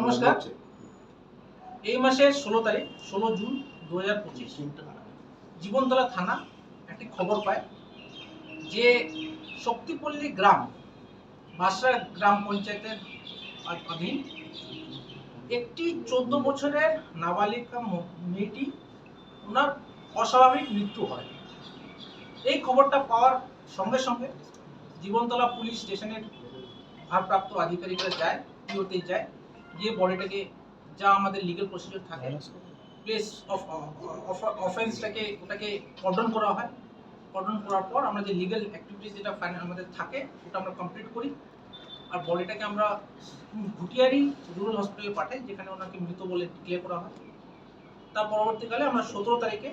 নমস্কার। এই মাসের ষোলো তারিখ ষোলো জুন দু হাজার পঁচিশ। জীবনতলা থানা একটি খবর পায় যে শক্তিপল্লী গ্রাম বাসরা গ্রাম পঞ্চায়েতের অধীন একটি চোদ্দ বছরের নাবালিকা মেয়েটি ওনার অস্বাভাবিক মৃত্যু হয়। এই খবরটা পাওয়ার সঙ্গে সঙ্গে জীবনতলা পুলিশ স্টেশনের ভারপ্রাপ্ত আধিকারিকরা যায় পিওতে যায়। গিয়ে বডিটাকে যা আমাদের লিগ্যাল প্রসিডিওর থাকে প্লেস অফ অফেন্সটাকে ওটাকে কর্ডন করা হয়। কর্ডন করার পর আমরা যে লিগ্যাল অ্যাক্টিভিটিস যেটা ফাইনাল আমাদের থাকে, ওটা আমরা কমপ্লিট করি। আর বডিটাকে আমরা ঘুটিয়ারি রুরাল হসপিটালে পাঠাই, যেখানে ওনাকে মৃত বলে ডিক্লেয়ার করা হয়। তার পরবর্তীকালে আমরা সতেরো তারিখে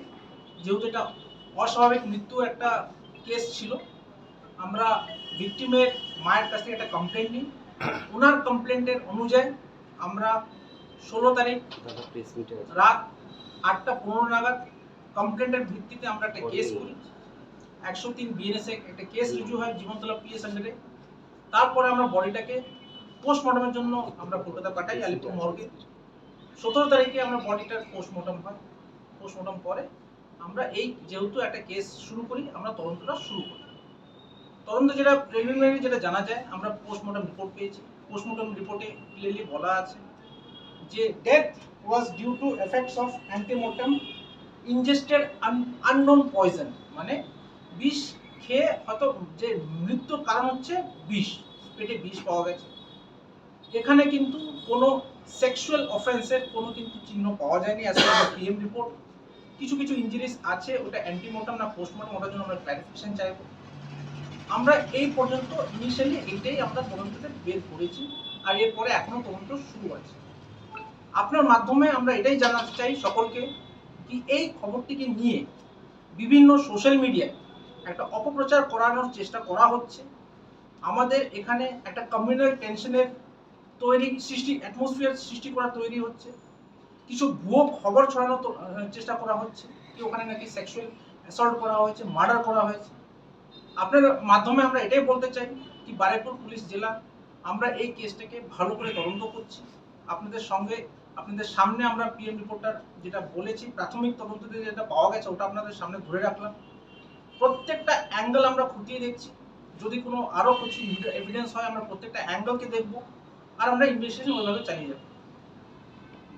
যেহেতু এটা অস্বাভাবিক মৃত্যু একটা কেস ছিল, আমরা ভিকটিমের মায়ের কাছ থেকে একটা কমপ্লেন নিই। ওনার কমপ্লেন্টের অনুযায়ী আমরা ষোলো তারিখ রাত আটটা পনেরো নাগাদ কমপ্লেন্টের ভিত্তিতে আমরা একটা কেস করি। একশো তিন বিএনএসএ একটা কেস রুজু হয় জীবনতলা পিএস আন্ডারে তারপরে আমরা বডিটাকে পোস্টমর্টমের জন্য আমরা কলকাতা পাঠাই আলিপুর মর্গে। সতেরো তারিখে আমরা বডিটার পোস্টমর্টম হয়। পোস্টমর্টম পরে আমরা এই যেহেতু একটা কেস শুরু করি আমরা তদন্তটা শুরু করি। তদন্ত যেটা প্রিলিমিনারি যেটা জানা যায়, আমরা পোস্টমর্টম রিপোর্ট পেয়েছি। পোস্টমর্টম রিপোর্টে ক্লিয়ারলি বলা আছে যে death was due to effects of antemortem ingested unknown poison মানে বিষ খেয়ে হয়তো যে মৃত্যুর কারণ হচ্ছে বিষ, পেটে বিষ পাওয়া গেছে। এখানে কিন্তু কোনো সেক্সুয়াল অফেন্সের কোনো কিন্তু চিহ্ন পাওয়া যায়নি অ্যাজ পার পিএম রিপোর্ট কিছু কিছু ইঞ্জুরিস আছে, ওটা অ্যান্টিমোটাম না পোস্টমর্টম ওটার জন্য আমরা ক্লারিফিকেশন চাইব। আমরা এই পর্যন্ত ইনিশিয়ালি এইটাই আমরা তদন্ততে বের করেছি আর এরপরে এখনও তদন্ত শুরু আছে। আপনার মাধ্যমে আমরা এটাই জানাতে চাই সকলকে কি এই খবরটিকে নিয়ে বিভিন্ন সোশ্যাল মিডিয়ায় একটা অপপ্রচার করানোর চেষ্টা করা হচ্ছে। আমাদের এখানে একটা কমিউনাল টেনশনের তৈরি সৃষ্টি অ্যাটমসফিয়ার সৃষ্টি করা তৈরি হচ্ছে। কিছু ভুয়ো খবর ছড়ানোর চেষ্টা করা হচ্ছে। কি ওখানে নাকি সেক্সুয়াল অ্যাসল্ট করা হয়েছে মার্ডার করা হয়েছে। আপনার মাধ্যমে আমরা এটাই বলতে চাই কি বারেপুর পুলিশ জেলা, আমরা এই কেসটাকে ভালো করে তদন্ত করছি। আপনাদের সঙ্গে, আপনাদের সামনে আমরা পিএম রিপোর্টার যেটা বলেছি, প্রাথমিক তদন্ততে যেটা পাওয়া গেছে ওটা আপনাদের সামনে ধরে রাখলাম। প্রত্যেকটা অ্যাঙ্গেল আমরা খুঁটিয়ে দেখছি। যদি কোনো আরও কিছু এভিডেন্স হয়, আমরা প্রত্যেকটা অ্যাঙ্গেলকে দেখব আর আমরা ইনভেস্টিগেশন ওইভাবে চালিয়ে যাব।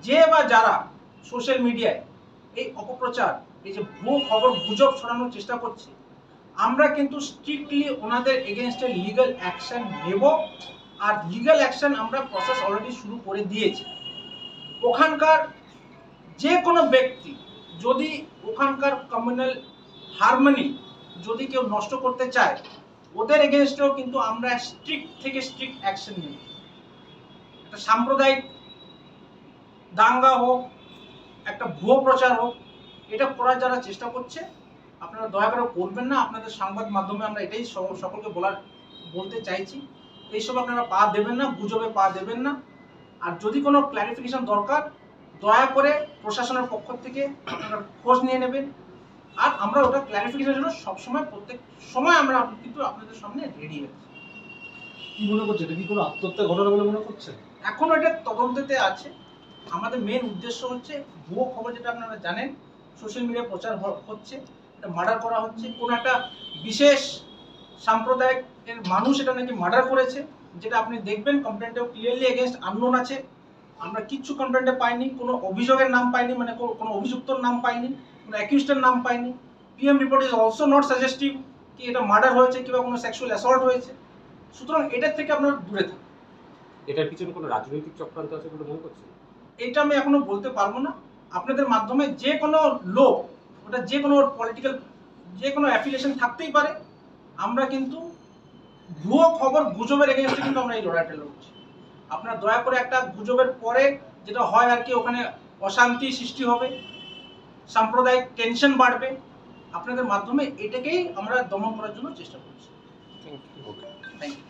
যে বা যারা সোশ্যাল মিডিয়ায় এই অপপ্রচার, এই যে ভুয়ো খবর গুজব ছড়ানোর চেষ্টা করছে আমরা কিন্তু স্ট্রিক্টলি ওনাদের এগেনস্টে লিগ্যাল অ্যাকশন নেব, আর লিগ্যাল অ্যাকশন আমরা প্রসেস অলরেডি শুরু করে দিয়েছি। ওখানকার যে কোনো ব্যক্তি যদি ওখানকার কমিউনাল হারমোনি যদি কেউ নষ্ট করতে চায়, ওদের এগেনস্টেও কিন্তু আমরা স্ট্রিক্ট থেকে স্ট্রিক্ট অ্যাকশন নেব। একটা সাম্প্রদায়িক দাঙ্গা হোক, একটা ভুয়ো প্রচার হোক, এটা করার যারা চেষ্টা করছে আপনারা দয়া করে করবেন না আপনাদের সংবাদ মাধ্যমে আমরা এটাই সকলকে বলার বলতে চাইছি। এইসব আপনারা পা দেবেন না গুজবে পা দেবেন না। আর যদি কোনো ক্ল্যারিফিকেশন দরকার দয়া করে প্রশাসনের পক্ষ থেকে আপনারা খোঁজ নিয়ে নেবেন। আর আমরা ওটা ক্ল্যারিফিকেশনের জন্য সবসময় প্রত্যেক সময় আমরা কিন্তু আপনাদের সামনে রেডি আছি। কি মনে করছে? এটা কি কোনো আত্মহত্যা ঘটনা বলে মনে করছেন এখন এটা তদন্ততে আছে। আমাদের মেন উদ্দেশ্য হচ্ছে ভুয়ো খবর যেটা আপনারা জানেন সোশ্যাল মিডিয়ায় প্রচার হচ্ছে। মার্ডার করা হচ্ছে কোন একটা বিশেষ সাম্প্রদায়িকের মানুষ এটা নাকি মার্ডার করেছে যেটা আপনি দেখবেন কমপ্লেন্টেও ক্লিয়ারলি এগেনস্ট আননোন আছে। আমরা কিচ্ছু কমপ্লেন্টে পাইনি কোনো অভিযোগের নাম পাইনি মানে কোনো অভিযুক্তর নাম পাইনি কোনো অ্যাকিউজডের নাম পাইনি। PM report is also not suggestive কি এটা মার্ডার হয়েছে কিংবা কোনো সেক্সুয়াল অ্যাসল্ট হয়েছে। সুতরাং এটার থেকে আপনারা দূরে থাকুন। এটার পিছনে কোনো রাজনৈতিক চক্রান্ত আছে বলে মনে করছেন? এটা আমি এখনও বলতে পারব না। আপনাদের মাধ্যমে যে কোনো লোক ওটা যে কোনো পলিটিক্যাল যে কোনো অ্যাফিলিয়েশন থাকতেই পারে। আমরা কিন্তু ভুয়ো খবর গুজবের এগেনস্টে কিন্তু আমরা এই লড়াইটা লড়ছি। আপনারা দয়া করে একটা গুজবের পরে যেটা হয় আর কি ওখানে অশান্তি সৃষ্টি হবে সাম্প্রদায়িক টেনশন বাড়বে। আপনাদের মাধ্যমে এটাকেই আমরা দমন করার জন্য চেষ্টা করছি। Thank you